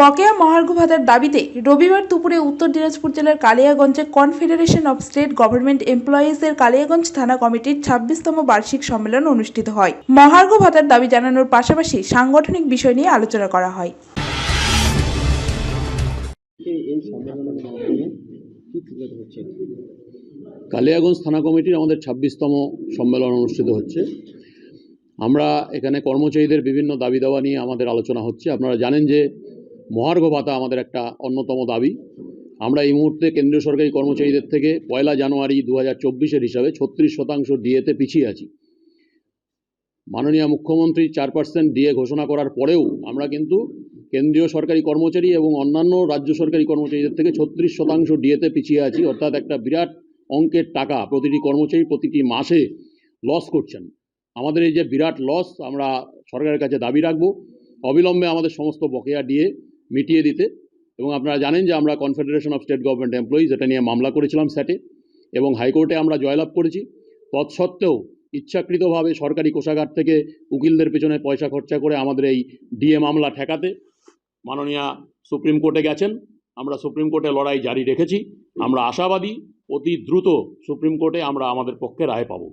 বকেয়া মহার্ঘ ভাতার দাবিতে রবিবার দুপুরে উত্তর দিনাজপুর জেলার কালিয়াগঞ্জে কনফেডারেশন অব স্টেট গভর্নমেন্ট এমপ্লয়িজের কালিয়াগঞ্জ থানা কমিটির ছাব্বিশতম বার্ষিক সম্মেলন অনুষ্ঠিত হয়। মহার্ঘ ভাতার দাবি জানানোর পাশাপাশি সাংগঠনিক বিষয় নিয়ে আলোচনা করা হয়। কালিয়াগঞ্জ থানা কমিটির আমাদের ছাব্বিশতম সম্মেলন অনুষ্ঠিত হচ্ছে। আমরা এখানে কর্মচারীদের বিভিন্ন দাবি দাওয়া নিয়ে আমাদের আলোচনা হচ্ছে। আপনারা জানেন যে মহার্ঘ ভাতা আমাদের একটা অন্যতম দাবি। আমরা এই মুহূর্তে কেন্দ্রীয় সরকারি কর্মচারীদের থেকে পয়লা জানুয়ারি দু হাজার চব্বিশের হিসাবে ছত্রিশ শতাংশ ডিএতে পিছিয়ে আছি। মাননীয় মুখ্যমন্ত্রী চার পার্সেন্ট ডিএ ঘোষণা করার পরেও আমরা কিন্তু কেন্দ্রীয় সরকারি কর্মচারী এবং অন্যান্য রাজ্য সরকারি কর্মচারীদের থেকে ছত্রিশ শতাংশ ডিএতে পিছিয়ে আছি। অর্থাৎ একটা বিরাট অঙ্কের টাকা প্রতিটি কর্মচারী প্রতিটি মাসে লস করছেন। আমাদের এই যে বিরাট লস আমরা সরকারের কাছে দাবি রাখব। অবিলম্বে আমাদের সমস্ত বকেয়া ডিএ মিটিয়ে দিতে। এবং আপনারা জানেন যে আমরা Confederation of State Government Employees এটা নিয়ে মামলা করেছিলাম স্যাটে এবং হাইকোর্টে আমরা জয়লাভ করেছি। তৎসত্ত্বেও ইচ্ছাকৃতভাবে সরকারি কোষাগার থেকে উকিলদের পেছনে পয়সা খরচা করে আমাদের এই ডিএ মামলা ঠেকাতে মাননীয় সুপ্রিম কোর্টে গেছেন। আমরা সুপ্রিম কোর্টে লড়াই জারি রেখেছি। আমরা আশাবাদী অতি দ্রুত সুপ্রিম কোর্টে আমরা আমাদের পক্ষে রায় পাবো।